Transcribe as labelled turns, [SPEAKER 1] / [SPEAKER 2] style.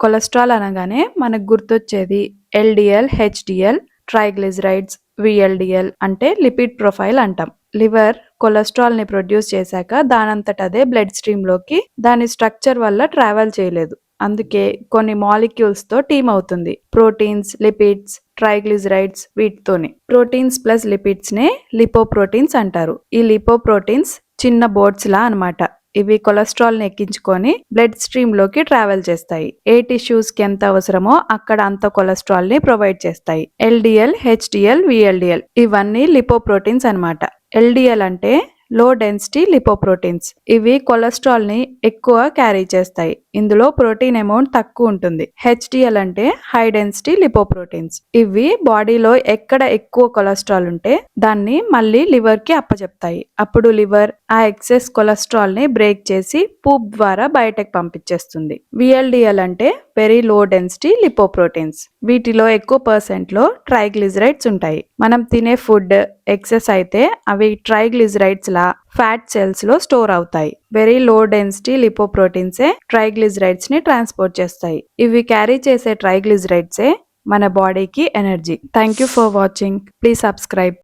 [SPEAKER 1] Cholesterol అనగానే మనకు గుర్తొచ్చేది ఎల్డిఎల్ హెచ్డిఎల్ ట్రైగ్లిజరైడ్స్ విఎల్డిఎల్ అంటే లిపిడ్ ప్రొఫైల్ అంటాం. లివర్ కొలెస్ట్రాల్ని ప్రొడ్యూస్ చేశాక దానంతట అదే బ్లడ్ స్ట్రీమ్లోకి దాని స్ట్రక్చర్ వల్ల ట్రావెల్ చేయలేదు. అందుకే కొన్ని మాలిక్యూల్స్తో టీమ్ అవుతుంది. ప్రోటీన్స్ లిపిడ్స్ ట్రైగ్లిజరైడ్స్ వీటితోని. ప్రోటీన్స్ ప్లస్ లిపిడ్స్ నే లిపోప్రోటీన్స్ అంటారు. ఈ లిపోప్రోటీన్స్ చిన్న బోట్స్ లా అన్నమాట. ఇవి కొలెస్ట్రాల్ని ఎక్కించుకొని బ్లడ్ స్ట్రీమ్లోకి ట్రావెల్ చేస్తాయి. ఏ టిష్యూస్కి ఎంత అవసరమో అక్కడ అంత కొలెస్ట్రాల్ని ప్రొవైడ్ చేస్తాయి. ఎల్డిఎల్ హెచ్డిఎల్ విఎల్డిఎల్ ఇవన్నీ లిపోప్రోటీన్స్ అనమాట ఎల్డిఎల్ అంటే లో డెన్సిటీ లిపోప్రోటీన్స్. ఇవి కొలెస్ట్రాల్ని ఎక్కువ క్యారీ చేస్తాయి. ఇందులో ప్రోటీన్ అమౌంట్ తక్కువ ఉంటుంది. హెచ్డిఎల్ అంటే హై డెన్సిటీ లిపోప్రోటీన్స్. ఇవి బాడీలో ఎక్కడ ఎక్కువ కొలెస్ట్రాల్ ఉంటే దాన్ని మళ్ళీ లివర్కి అప్పచెప్తాయి అప్పుడు లివర్ ఆ ఎక్సెస్ కొలెస్ట్రాల్ని బ్రేక్ చేసి పూప్ ద్వారా బయటకు పంపించేస్తుంది. విఎల్డిఎల్ అంటే వెరీ లో డెన్సిటీ లిపోప్రోటీన్స్. వీటిలో ఎక్కువ పర్సెంట్లో ట్రైగ్లిజరైడ్స్ ఉంటాయి. మనం తినే ఫుడ్ ఎక్సెస్ అయితే అవి ట్రైగ్లిజరైడ్స్ లా ఫ్యాట్ సెల్స్లో స్టోర్ అవుతాయి. వెరీ లో డెన్సిటీ లిపోప్రోటీన్సే ట్రైగ్లిజరైడ్స్ని ట్రాన్స్పోర్ట్ చేస్తాయి. ఇవి క్యారీ చేసే ట్రైగ్లిజరైడ్సే మన బాడీకి energy. Thank you for watching. Please subscribe.